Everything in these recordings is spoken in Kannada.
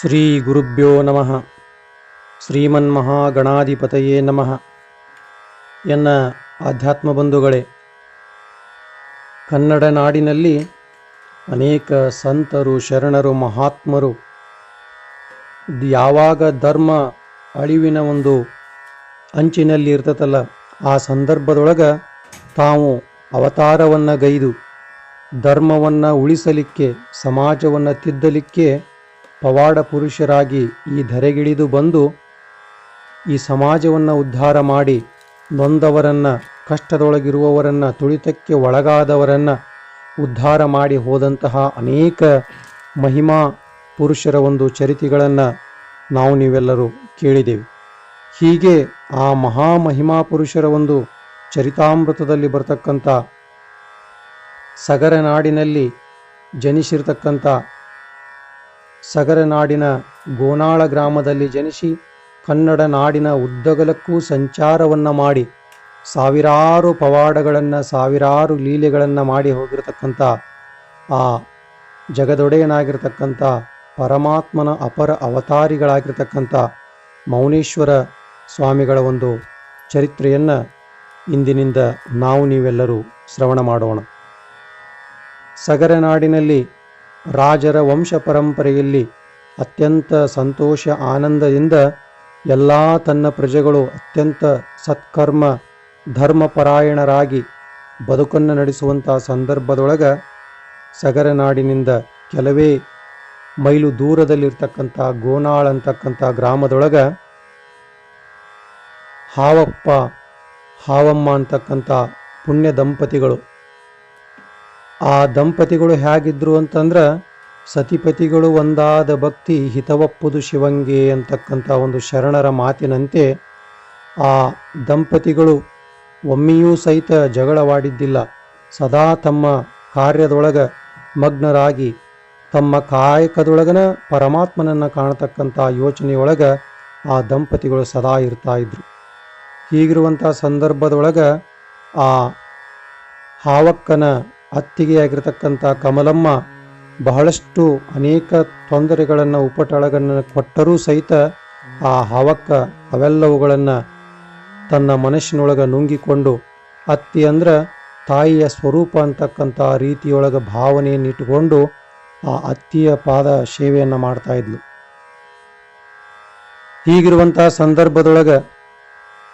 ಶ್ರೀ ಗುರುಭ್ಯೋ ನಮಃ ಶ್ರೀಮನ್ಮಹಾಗಣಾಧಿಪತಯೇ ನಮಃ ಎನ್ನ ಆಧ್ಯಾತ್ಮ ಬಂಧುಗಳೇ ಕನ್ನಡ ನಾಡಿನಲ್ಲಿ ಅನೇಕ ಸಂತರು, ಶರಣರು, ಮಹಾತ್ಮರು, ಯಾವಾಗ ಧರ್ಮ ಅಳಿವಿನ ಒಂದು ಅಂಚಿನಲ್ಲಿ ಇರ್ತತಲ್ಲ, ಆ ಸಂದರ್ಭದೊಳಗೆ ತಾವು ಅವತಾರವನ್ನು ಗೈದು, ಧರ್ಮವನ್ನು ಉಳಿಸಲಿಕ್ಕೆ, ಸಮಾಜವನ್ನು ತಿದ್ದಲಿಕ್ಕೆ ಪವಾಡ ಪುರುಷರಾಗಿ ಈ ಧರೆಗಿಳಿದು ಬಂದು ಈ ಸಮಾಜವನ್ನು ಉದ್ಧಾರ ಮಾಡಿ ನೊಂದವರನ್ನು, ಕಷ್ಟದೊಳಗಿರುವವರನ್ನು, ತುಳಿತಕ್ಕೆ ಒಳಗಾದವರನ್ನು ಉದ್ಧಾರ ಮಾಡಿ ಹೋದಂತಹ ಅನೇಕ ಮಹಿಮಾ ಪುರುಷರ ಒಂದು ಚರಿತೆಗಳನ್ನು ನಾವು ನೀವೆಲ್ಲರೂ ಕೇಳಿದ್ದೇವೆ ಹೀಗೆ ಆ ಮಹಾ ಮಹಿಮಾ ಪುರುಷರ ಒಂದು ಚರಿತಾಮೃತದಲ್ಲಿ ಬರ್ತಕ್ಕಂಥ ಸಗರನಾಡಿನಲ್ಲಿ ಜನಿಸಿರ್ತಕ್ಕಂಥ ಸಗರನಾಡಿನ ಗೋನಾಳ ಗ್ರಾಮದಲ್ಲಿ ಜನಿಸಿ ಕನ್ನಡ ನಾಡಿನ ಉದ್ದಗಲಕ್ಕೂ ಸಂಚಾರವನ್ನು ಮಾಡಿ ಸಾವಿರಾರು ಪವಾಡಗಳನ್ನು, ಸಾವಿರಾರು ಲೀಲೆಗಳನ್ನು ಮಾಡಿ ಹೋಗಿರತಕ್ಕಂಥ ಆ ಜಗದೊಡೆಯನಾಗಿರ್ತಕ್ಕಂಥ ಪರಮಾತ್ಮನ ಅಪರ ಅವತಾರಿಗಳಾಗಿರ್ತಕ್ಕಂಥ ಮೌನೇಶ್ವರ ಸ್ವಾಮಿಗಳ ಒಂದು ಚರಿತ್ರೆಯನ್ನು ಇಂದಿನಿಂದ ನಾವು ನೀವೆಲ್ಲರೂ ಶ್ರವಣ ಮಾಡೋಣ. ಸಗರನಾಡಿನಲ್ಲಿ ರಾಜರ ವಂಶ ಪರಂಪರೆಯಲ್ಲಿ ಅತ್ಯಂತ ಸಂತೋಷ ಆನಂದದಿಂದ ಎಲ್ಲ ತನ್ನ ಪ್ರಜೆಗಳು ಅತ್ಯಂತ ಸತ್ಕರ್ಮ, ಧರ್ಮಪರಾಯಣರಾಗಿ ಬದುಕನ್ನು ನಡೆಸುವಂಥ ಸಂದರ್ಭದೊಳಗೆ ಸಗರನಾಡಿನಿಂದ ಕೆಲವೇ ಮೈಲು ದೂರದಲ್ಲಿರ್ತಕ್ಕಂಥ ಗೋನಾಳ್ ಅಂತಕ್ಕಂಥ ಗ್ರಾಮದೊಳಗೆ ಹಾವಪ್ಪ, ಹಾವಮ್ಮ ಅಂತಕ್ಕಂಥ ಪುಣ್ಯ ದಂಪತಿಗಳು ಆ ದಂಪತಿಗಳು ಹೇಗಿದ್ರು ಅಂತಂದ್ರೆ, ಸತಿಪತಿಗಳು ಒಂದಾದ ಭಕ್ತಿ ಹಿತವಪ್ಪುದು ಶಿವಂಗೆ ಅಂತಕ್ಕಂಥ ಒಂದು ಶರಣರ ಮಾತಿನಂತೆ ಆ ದಂಪತಿಗಳು ಒಮ್ಮೆಯೂ ಸಹಿತ ಜಗಳವಾಡಿದ್ದಿಲ್ಲ. ಸದಾ ತಮ್ಮ ಕಾರ್ಯದೊಳಗ ಮಗ್ನರಾಗಿ ತಮ್ಮ ಕಾಯಕದೊಳಗನ ಪರಮಾತ್ಮನನ್ನು ಕಾಣತಕ್ಕಂಥ ಯೋಚನೆಯೊಳಗೆ ಆ ದಂಪತಿಗಳು ಸದಾ ಇರ್ತಾ ಇದ್ರು. ಹೀಗಿರುವಂಥ ಸಂದರ್ಭದೊಳಗೆ ಆ ಹಾವಕ್ಕನ ಅತ್ತಿಗೆಯಾಗಿರ್ತಕ್ಕಂಥ ಕಮಲಮ್ಮ ಬಹಳಷ್ಟು ಅನೇಕ ತೊಂದರೆಗಳನ್ನು, ಉಪಟಳಗಳನ್ನು ಕೊಟ್ಟರೂ ಸಹಿತ ಆ ಹಾವಕ್ಕ ಅವೆಲ್ಲವುಗಳನ್ನು ತನ್ನ ಮನಸ್ಸಿನೊಳಗೆ ನುಂಗಿಕೊಂಡು ಅತ್ತಿ ಅಂದ್ರೆ ತಾಯಿಯ ಸ್ವರೂಪ ಅಂತಕ್ಕಂಥ ರೀತಿಯೊಳಗೆ ಭಾವನೆಯನ್ನು ಇಟ್ಟುಕೊಂಡು ಆ ಅತ್ತಿಯ ಪಾದ ಸೇವೆಯನ್ನು ಮಾಡ್ತಾ ಇದ್ಲು. ಹೀಗಿರುವಂತಹ ಸಂದರ್ಭದೊಳಗೆ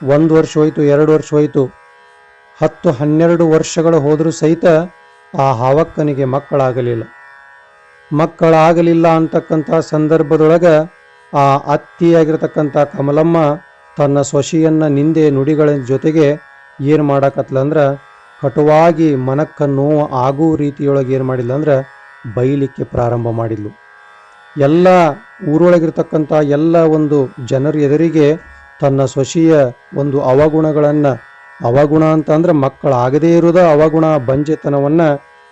ಒಂದು ವರ್ಷ ಹೋಯಿತು, ಎರಡು ವರ್ಷ ಹೋಯಿತು, ಹತ್ತು ಹನ್ನೆರಡು ವರ್ಷಗಳು ಹೋದರೂ ಸಹಿತ ಆ ಹಾವಕ್ಕನಿಗೆ ಮಕ್ಕಳಾಗಲಿಲ್ಲ. ಮಕ್ಕಳಾಗಲಿಲ್ಲ ಅಂತಕ್ಕಂಥ ಸಂದರ್ಭದೊಳಗೆ ಆ ಅತ್ತಿಯಾಗಿರ್ತಕ್ಕಂಥ ಕಮಲಮ್ಮ ತನ್ನ ಸೊಸಿಯನ್ನು ನಿಂದೆ ನುಡಿಗಳ ಜೊತೆಗೆ ಏನು ಮಾಡಕತ್ಲಂದ್ರೆ ಕಟುವಾಗಿ ಮನಕ್ಕ ನೋವು ಆಗೋ ರೀತಿಯೊಳಗೆ ಏನು ಮಾಡಿಲ್ಲ ಅಂದ್ರೆ ಬೈಲಿಕ್ಕೆ ಪ್ರಾರಂಭ ಮಾಡಿದ್ಲು. ಎಲ್ಲ ಊರೊಳಗಿರ್ತಕ್ಕಂಥ ಎಲ್ಲ ಒಂದು ಜನರ ಎದುರಿಗೆ ತನ್ನ ಸೊಸೆಯ ಒಂದು ಅವಗುಣಗಳನ್ನು ಅವಗುಣ ಅಂತ ಮಕ್ಕಳಾಗದೇ ಇರೋದ ಅವಗುಣ ಬಂಜೆತನವನ್ನು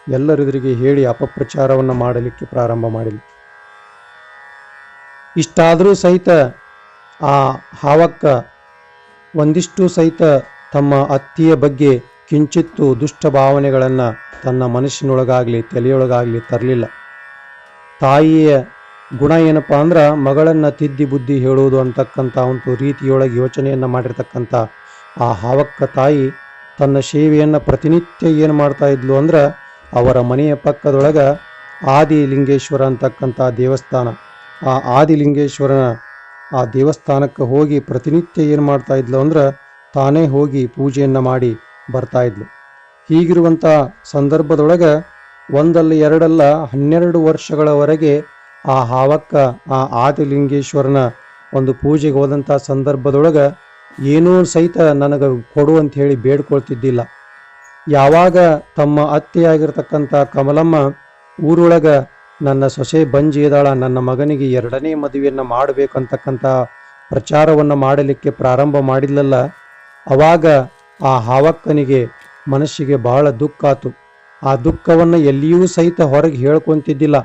ಎಲ್ಲರೆದುರಿಗೆ ಹೇಳಿ ಅಪಪ್ರಚಾರವನ್ನು ಮಾಡಲಿಕ್ಕೆ ಪ್ರಾರಂಭ ಮಾಡಿಲ್ಲ ಇಷ್ಟಾದರೂ ಸಹಿತ ಆ ಹಾವಕ್ಕ ಒಂದಿಷ್ಟು ಸಹಿತ ತಮ್ಮ ಅತ್ತಿಯ ಬಗ್ಗೆ ಕಿಂಚಿತ್ತು ದುಷ್ಟ ಭಾವನೆಗಳನ್ನು ತನ್ನ ಮನಸ್ಸಿನೊಳಗಾಗಲಿ, ತಲೆಯೊಳಗಾಗಲಿ ತರಲಿಲ್ಲ. ತಾಯಿಯ ಗುಣ ಏನಪ್ಪ ಅಂದ್ರೆ ಮಗಳನ್ನು ತಿದ್ದಿ ಬುದ್ಧಿ ಹೇಳುವುದು ಅಂತಕ್ಕಂಥ ಒಂದು ರೀತಿಯೊಳಗೆ ಯೋಚನೆಯನ್ನು ಮಾಡಿರ್ತಕ್ಕಂಥ ಆ ಹಾವಕ್ಕ ತಾಯಿ ತನ್ನ ಸೇವೆಯನ್ನು ಪ್ರತಿನಿತ್ಯ ಏನು ಮಾಡ್ತಾ ಇದ್ಲು ಅಂದ್ರೆ ಅವರ ಮನೆಯ ಪಕ್ಕದೊಳಗೆ ಆದಿಲಿಂಗೇಶ್ವರ ಅಂತಕ್ಕಂಥ ದೇವಸ್ಥಾನ. ಆ ಆದಿಲಿಂಗೇಶ್ವರನ ಆ ದೇವಸ್ಥಾನಕ್ಕೆ ಹೋಗಿ ಪ್ರತಿನಿತ್ಯ ಏನು ಮಾಡ್ತಾ ಇದ್ಲು ಅಂದ್ರೆ ತಾನೇ ಹೋಗಿ ಪೂಜೆಯನ್ನು ಮಾಡಿ ಬರ್ತಾ ಇದ್ಲು. ಹೀಗಿರುವಂಥ ಸಂದರ್ಭದೊಳಗೆ ಒಂದಲ್ಲ ಎರಡಲ್ಲ ಹನ್ನೆರಡು ವರ್ಷಗಳವರೆಗೆ ಆ ಹಾವಕ್ಕ ಆ ಆದಿಲಿಂಗೇಶ್ವರನ ಒಂದು ಪೂಜೆಗೆ ಹೋದಂಥ ಸಂದರ್ಭದೊಳಗೆ ಏನೂ ಸಹಿತ ನನಗೆ ಕೊಡು ಅಂತ ಹೇಳಿ ಬೇಡ್ಕೊಳ್ತಿದ್ದಿಲ್ಲ. ಯಾವಾಗ ತಮ್ಮ ಅತ್ತೆಯಾಗಿರ್ತಕ್ಕಂಥ ಕಮಲಮ್ಮ ಊರೊಳಗೆ ನನ್ನ ಸೊಸೆ ಬಂಜಿ ಇದ್ದಾಳ, ನನ್ನ ಮಗನಿಗೆ ಎರಡನೇ ಮದುವೆಯನ್ನು ಮಾಡಬೇಕಂತಕ್ಕಂಥ ಪ್ರಚಾರವನ್ನು ಮಾಡಲಿಕ್ಕೆ ಪ್ರಾರಂಭ ಮಾಡಿಲ್ಲಲ್ಲ ಅವಾಗ ಆ ಹಾವಕ್ಕನಿಗೆ ಮನಸ್ಸಿಗೆ ಬಹಳ ದುಃಖ ಆತು. ಆ ದುಃಖವನ್ನು ಎಲ್ಲಿಯೂ ಸಹಿತ ಹೊರಗೆ ಹೇಳ್ಕೊಂತಿದ್ದಿಲ್ಲ.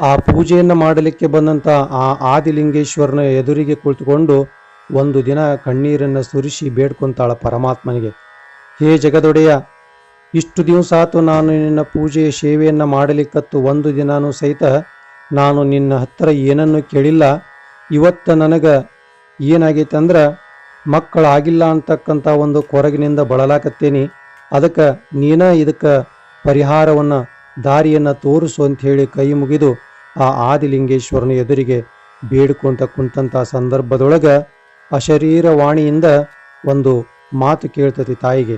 ಆ ಪೂಜೆಯನ್ನು ಮಾಡಲಿಕ್ಕೆ ಬಂದಂಥ ಆ ಆದಿಲಿಂಗೇಶ್ವರನ ಎದುರಿಗೆ ಕುಳಿತುಕೊಂಡು ಒಂದು ದಿನ ಕಣ್ಣೀರನ್ನು ಸುರಿಸಿ ಬೇಡ್ಕೊಂತಾಳ ಪರಮಾತ್ಮನಿಗೆ. ಹೇ ಜಗದೊಡೆಯ, ಇಷ್ಟು ದಿವಸ ಆತು ನಾನು ನಿನ್ನ ಪೂಜೆಯ ಸೇವೆಯನ್ನು ಮಾಡಲಿಕ್ಕತ್ತು ಒಂದು ದಿನಾನೂ ಸಹಿತ ನಾನು ನಿನ್ನ ಹತ್ತಿರ ಏನನ್ನು ಕೇಳಿಲ್ಲ. ಇವತ್ತು ನನಗೆ ಏನಾಗೈತೆ ಅಂದ್ರೆ ಮಕ್ಕಳಾಗಿಲ್ಲ ಅಂತಕ್ಕಂಥ ಒಂದು ಕೊರಗಿನಿಂದ ಬಳಲಾಕತ್ತೇನಿ. ಅದಕ್ಕೆ ನೀನ ಇದಕ್ಕೆ ಪರಿಹಾರವನ್ನು, ದಾರಿಯನ್ನು ತೋರಿಸು ಅಂತ ಹೇಳಿ ಕೈ ಮುಗಿದು ಆ ಆದಿಲಿಂಗೇಶ್ವರನ ಎದುರಿಗೆ ಬೇಡ್ಕೊಂತ ಕುಂತಂಥ ಸಂದರ್ಭದೊಳಗೆ ಅಶರೀರ ವಾಣಿಯಿಂದ ಒಂದು ಮಾತು ಕೇಳ್ತತಿ ತಾಯಿಗೆ,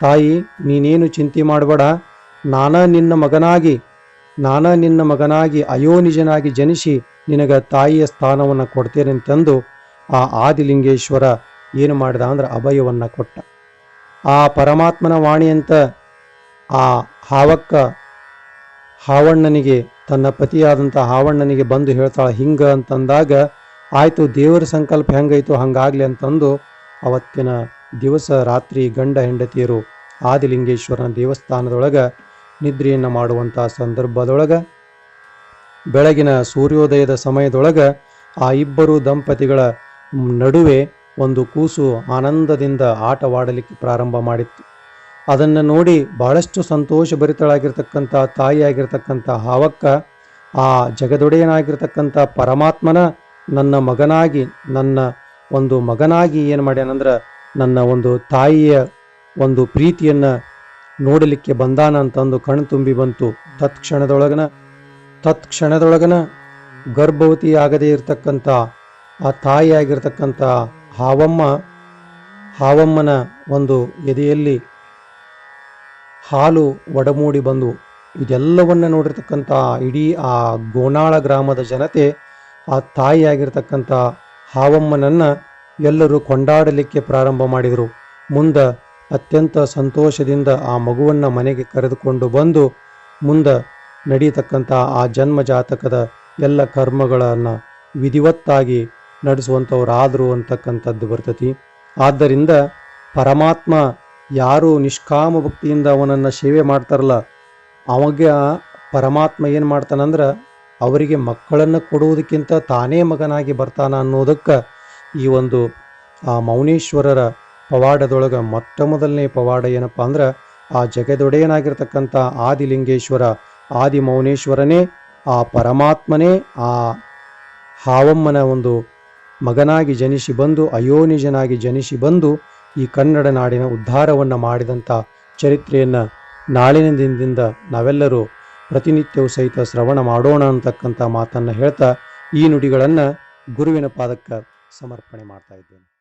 ತಾಯಿ, ನೀನೇನು ಚಿಂತೆ ಮಾಡಬೇಡ. ನಾನ ನಿನ್ನ ಮಗನಾಗಿ, ನಾನ ನಿನ್ನ ಮಗನಾಗಿ, ಅಯೋನಿಜನಾಗಿ ಜನಿಸಿ ನಿನಗ ತಾಯಿಯ ಸ್ಥಾನವನ್ನು ಕೊಡ್ತೇನೆ ಅಂತಂದು ಆ ಆದಿಲಿಂಗೇಶ್ವರ ಏನು ಮಾಡಿದ ಅಂದ್ರೆ ಅಭಯವನ್ನು ಕೊಟ್ಟ. ಆ ಪರಮಾತ್ಮನ ವಾಣಿ ಅಂತ ಆ ಹಾವಕ್ಕ ಹಾವಣ್ಣನಿಗೆ, ತನ್ನ ಪತಿಯಾದಂಥ ಹಾವಣ್ಣನಿಗೆ ಬಂದು ಹೇಳ್ತಾಳೆ, ಹಿಂಗ ಅಂತಂದಾಗ ಆಯ್ತು ದೇವರ ಸಂಕಲ್ಪ ಹೆಂಗೈತು ಹಂಗಾಗಲಿ ಅಂತಂದು ಅವತ್ತಿನ ದಿವಸ ರಾತ್ರಿ ಗಂಡ ಹೆಂಡತಿಯರು ಆದಿಲಿಂಗೇಶ್ವರನ ದೇವಸ್ಥಾನದೊಳಗೆ ನಿದ್ರೆಯನ್ನು ಮಾಡುವಂಥ ಸಂದರ್ಭದೊಳಗೆ, ಬೆಳಗಿನ ಸೂರ್ಯೋದಯದ ಸಮಯದೊಳಗೆ ಆ ಇಬ್ಬರು ದಂಪತಿಗಳ ನಡುವೆ ಒಂದು ಕೂಸು ಆನಂದದಿಂದ ಆಟವಾಡಲಿಕ್ಕೆ ಪ್ರಾರಂಭ ಮಾಡಿತ್ತು. ಅದನ್ನು ನೋಡಿ ಬಹಳಷ್ಟು ಸಂತೋಷ ಭರಿತಳಾಗಿರ್ತಕ್ಕಂಥ ತಾಯಿಯಾಗಿರ್ತಕ್ಕಂಥ ಹಾವಕ್ಕ, ಆ ಜಗದೊಡೆಯನಾಗಿರ್ತಕ್ಕಂಥ ಪರಮಾತ್ಮನ ನನ್ನ ಮಗನಾಗಿ, ನನ್ನ ಒಂದು ಮಗನಾಗಿ ಏನು ಮಾಡ್ಯಾನಂದ್ರೆ ನನ್ನ ಒಂದು ತಾಯಿಯ ಒಂದು ಪ್ರೀತಿಯನ್ನು ನೋಡಲಿಕ್ಕೆ ಬಂದಾನ ಅಂತಂದು ಕಣ್ಣು ತುಂಬಿ ಬಂತು. ತತ್ಕ್ಷಣದೊಳಗನ ತತ್ಕ್ಷಣದೊಳಗನ ಗರ್ಭವತಿ ಆಗದೇ ಇರತಕ್ಕಂಥ ಆ ತಾಯಿಯಾಗಿರ್ತಕ್ಕಂಥ ಹಾವಮ್ಮ, ಹಾವಮ್ಮನ ಒಂದು ಎದೆಯಲ್ಲಿ ಹಾಲು ಒಡಮೂಡಿ ಬಂದು, ಇದೆಲ್ಲವನ್ನ ನೋಡಿರ್ತಕ್ಕಂಥ ಇಡೀ ಆ ಗೋನಾಳ ಗ್ರಾಮದ ಜನತೆ ಆ ತಾಯಿಯಾಗಿರ್ತಕ್ಕಂಥ ಹಾವಮ್ಮನನ್ನ ಎಲ್ಲರೂ ಕೊಂಡಾಡಲಿಕ್ಕೆ ಪ್ರಾರಂಭ ಮಾಡಿದರು. ಮುಂದೆ ಅತ್ಯಂತ ಸಂತೋಷದಿಂದ ಆ ಮಗುವನ್ನು ಮನೆಗೆ ಕರೆದುಕೊಂಡು ಬಂದು ಮುಂದೆ ನಡೀತಕ್ಕಂಥ ಆ ಜನ್ಮ ಜಾತಕದ ಎಲ್ಲ ಕರ್ಮಗಳನ್ನು ವಿಧಿವತ್ತಾಗಿ ನಡೆಸುವಂಥವರಾದರು ಅಂತಕ್ಕಂಥದ್ದು ಬರ್ತತಿ. ಆದ್ದರಿಂದ ಪರಮಾತ್ಮ ಯಾರು ನಿಷ್ಕಾಮ ಭಕ್ತಿಯಿಂದ ಅವನನ್ನು ಸೇವೆ ಮಾಡ್ತಾರಲ್ಲ, ಅವಾಗ ಪರಮಾತ್ಮ ಏನು ಮಾಡ್ತಾನಂದ್ರೆ ಅವರಿಗೆ ಮಕ್ಕಳನ್ನು ಕೊಡುವುದಕ್ಕಿಂತ ತಾನೇ ಮಗನಾಗಿ ಬರ್ತಾನ ಅನ್ನೋದಕ್ಕೆ ಈ ಒಂದು, ಆ ಮೌನೇಶ್ವರರ ಪವಾಡದೊಳಗೆ ಮೊಟ್ಟ ಮೊದಲನೇ ಪವಾಡ ಏನಪ್ಪ ಅಂದ್ರೆ ಆ ಜಗದೊಡೆಯನಾಗಿರ್ತಕ್ಕಂಥ ಆದಿಲಿಂಗೇಶ್ವರ ಆದಿ ಮೌನೇಶ್ವರನೇ ಆ ಪರಮಾತ್ಮನೇ, ಆ ಹಾವಮ್ಮನ ಒಂದು ಮಗನಾಗಿ ಜನಿಸಿ ಬಂದು, ಅಯೋನಿಜನಾಗಿ ಜನಿಸಿ ಬಂದು ಈ ಕನ್ನಡ ನಾಡಿನ ಉದ್ಧಾರವನ್ನು ಮಾಡಿದಂಥ ಚರಿತ್ರೆಯನ್ನು ನಾಳಿನ ದಿನದಿಂದ ನಾವೆಲ್ಲರೂ ಪ್ರತಿನಿತ್ಯವೂ ಸಹಿತ ಶ್ರವಣ ಮಾಡೋಣ ಅಂತಕ್ಕಂಥ ಮಾತನ್ನು ಹೇಳ್ತಾ ಈ ನುಡಿಗಳನ್ನು ಗುರುವಿನ ಪಾದಕ್ಕೆ ಸಮರ್ಪಣೆ ಮಾಡ್ತಾ ಇದ್ದೇನೆ.